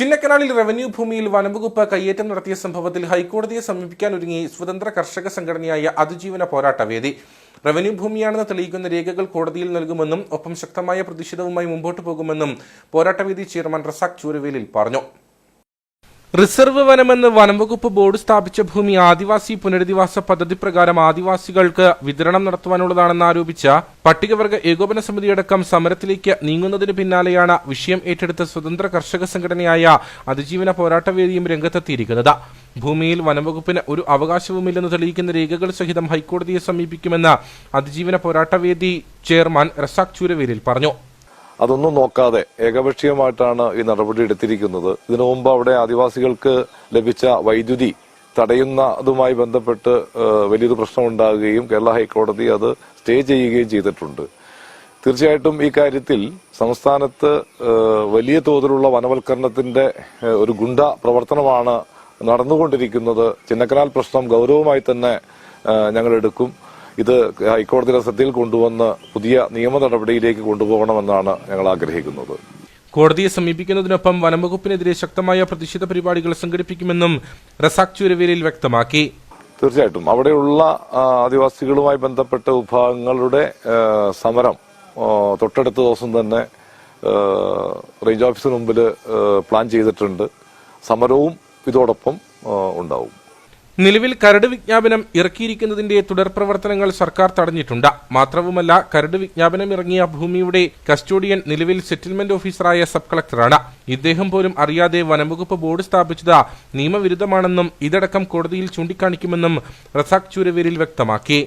ചിന്നക്കനാലിൽ revenue ഭൂമിയിൽ വനംവകുപ്പ് കയ്യേറ്റം നടത്തിയ സംഭവത്തിൽ ഹൈക്കോടതിയെ സമീപിക്കാൻ ഒരുങ്ങി സ്വതന്ത്ര കർഷക സംഘടനയായ അതിജീവന പോരാട്ടവേദി റവന്യൂ ഭൂമിയാണെന്ന് തെളിയിക്കുന്ന രേഖകൾ കോടതിയിൽ നൽകുമെന്നും ഒപ്പം ശക്തമായ പ്രതിഷേധവുമായി മുമ്പോട്ടു പോകുമെന്നും പോരാട്ടവേദി ചെയർമാൻ റസാഖ് ചൂരവേലിൽ പറഞ്ഞു. റിസർവ് വനമെന്ന് വനംവകുപ്പ് ബോർഡ് സ്ഥാപിച്ച ഭൂമി ആദിവാസി പുനരധിവാസ പദ്ധതി പ്രകാരം ആദിവാസികൾക്ക് വിതരണം നടത്തുവാനുള്ളതാണെന്ന് ആരോപിച്ച പട്ടികവർഗ ഏകോപന സമിതിയടക്കം സമരത്തിലേക്ക് നീങ്ങുന്നതിന് പിന്നാലെയാണ് വിഷയം ഏറ്റെടുത്ത സ്വതന്ത്ര കർഷക സംഘടനയായ അതിജീവന പോരാട്ടവേദിയും രംഗത്തെത്തിയിരിക്കുന്നത്. ഭൂമിയിൽ വനംവകുപ്പിന് ഒരു അവകാശവുമില്ലെന്ന് തെളിയിക്കുന്ന രേഖകൾ സഹിതം ഹൈക്കോടതിയെ സമീപിക്കുമെന്ന് അതിജീവന പോരാട്ടവേദി ചെയർമാൻ റസാഖ് ചൂരവേലിൽ പറഞ്ഞു. അതൊന്നും നോക്കാതെ ഏകപക്ഷീയമായിട്ടാണ് ഈ നടപടി എടുത്തിരിക്കുന്നത്. ഇതിനു മുമ്പ് അവിടെ ആദിവാസികൾക്ക് ലഭിച്ച വൈദ്യുതി തടയുന്നതുമായി ബന്ധപ്പെട്ട് വലിയൊരു പ്രശ്നമുണ്ടാകുകയും കേരള ഹൈക്കോടതി അത് സ്റ്റേ ചെയ്യുകയും ചെയ്തിട്ടുണ്ട്. തീർച്ചയായിട്ടും ഈ കാര്യത്തിൽ സംസ്ഥാനത്ത് വലിയ തോതിലുള്ള വനവൽക്കരണത്തിന്റെ ഒരു ഗുണ്ട പ്രവർത്തനമാണ് നടന്നുകൊണ്ടിരിക്കുന്നത്. ചിന്നക്കനാൽ പ്രശ്നം ഗൗരവമായി തന്നെ ഞങ്ങൾ എടുക്കും. ഇത് ഹൈക്കോടതിയുടെ ശ്രദ്ധയിൽ കൊണ്ടുവന്ന് പുതിയ നിയമ നടപടിയിലേക്ക് കൊണ്ടുപോകണമെന്നാണ് ഞങ്ങൾ ആഗ്രഹിക്കുന്നത്. കോടതിയെ സമീപിക്കുന്നതിനൊപ്പം വനംവകുപ്പിനെതിരെ ശക്തമായ പ്രതിഷേധ പരിപാടികൾ സംഘടിപ്പിക്കുമെന്നും റസാഖ് ചുരവേലിൽ വ്യക്തമാക്കി. തീർച്ചയായിട്ടും. അവിടെയുള്ള ആദിവാസികളുമായി ബന്ധപ്പെട്ട വിഭാഗങ്ങളുടെ സമരം തൊട്ടടുത്ത ദിവസം തന്നെ റേഞ്ച് ഓഫീസിന് മുമ്പിൽ പ്ലാൻ ചെയ്തിട്ടുണ്ട്. സമരവും ഇതോടൊപ്പം ഉണ്ടാവും. നിലവിൽ കരട് വിജ്ഞാപനം ഇറക്കിയിരിക്കുന്നതിന്റെ തുടർ പ്രവർത്തനങ്ങൾ സർക്കാർ തടഞ്ഞിട്ടുണ്ട്. മാത്രവുമല്ല കരട് വിജ്ഞാപനം ഇറങ്ങിയ ഭൂമിയുടെ കസ്റ്റോഡിയൻ നിലവിൽ സെറ്റിൽമെന്റ് ഓഫീസറായ സബ് കളക്ടറാണ്. ഇദ്ദേഹം പോലും അറിയാതെ വനംവകുപ്പ് ബോർഡ് സ്ഥാപിച്ചത് നിയമവിരുദ്ധമാണെന്നും ഇതടക്കം കോടതിയിൽ ചൂണ്ടിക്കാണിക്കുമെന്നും റസാഖ് ചൂരവേരിൽ വ്യക്തമാക്കി.